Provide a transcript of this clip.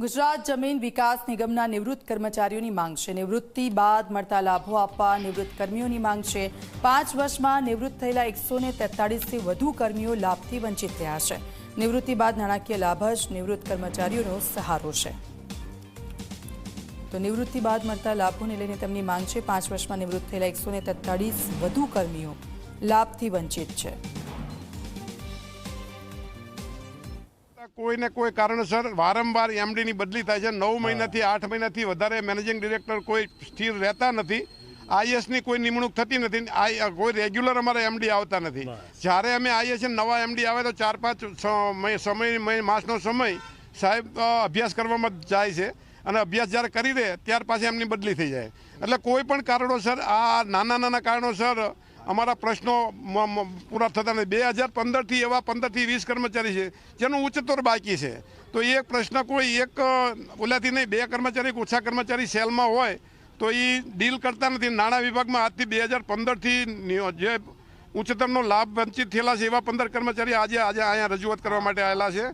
ગુજરાત જમીન વિકાસ નિગમના નિવૃત્ત કર્મચારીઓની માંગ છે. નિવૃત્તિ બાદ મળતા લાભો આપવા નિવૃત્ત કર્મીઓની માંગ છે. પાંચ વર્ષમાં નિવૃત્ત થયેલા એકસો ને તેતાળીસથી વધુ કર્મીઓ લાભથી વંચિત રહ્યા છે. નિવૃત્તિ બાદ નાણાકીય લાભ જ નિવૃત્ત કર્મચારીઓનો સહારો છે. તો નિવૃત્તિ બાદ મળતા લાભોને લઈને તેમની માંગ છે. પાંચ વર્ષમાં નિવૃત્ત થયેલા એકસો ને વધુ કર્મીઓ લાભથી વંચિત છે. કોઈને કોઈ કારણસર વારંવાર એમડીની બદલી થાય છે. નવ મહિનાથી આઠ મહિનાથી વધારે મેનેજિંગ ડિરેક્ટર કોઈ સ્થિર રહેતા નથી. આઈએસની કોઈ નિમણૂક થતી નથી. આઈ કોઈ રેગ્યુલર અમારે એમડી આવતા નથી. જ્યારે અમે આઈએસ છીએ નવા એમડી આવે તો ચાર પાંચ સમય માસનો સમય સાહેબ અભ્યાસ કરવામાં જાય છે. અને અભ્યાસ જ્યારે કરી દે ત્યાર પાછી એમની બદલી થઈ જાય. એટલે કોઈ પણ કારણોસર આ નાના નાના કારણોસર અમારા પ્રશ્નો પૂરા થતા નથી. બે હજાર પંદરથી એવા પંદરથી વીસ કર્મચારી છે, જેનું ઉચ્ચતર બાકી છે. તો એક પ્રશ્ન કોઈ એક ઓલાથી નહીં, બે કર્મચારી ઓછા કર્મચારી સેલમાં હોય, તો એ ડીલ કરતા નથી. નાણાં વિભાગમાં આજથી બે હજાર પંદરથી જે ઉચ્ચતરનો લાભ વંચિત થયેલા છે, એવા પંદર કર્મચારી આજે આજે અહીંયા રજૂઆત કરવા માટે આવેલા છે.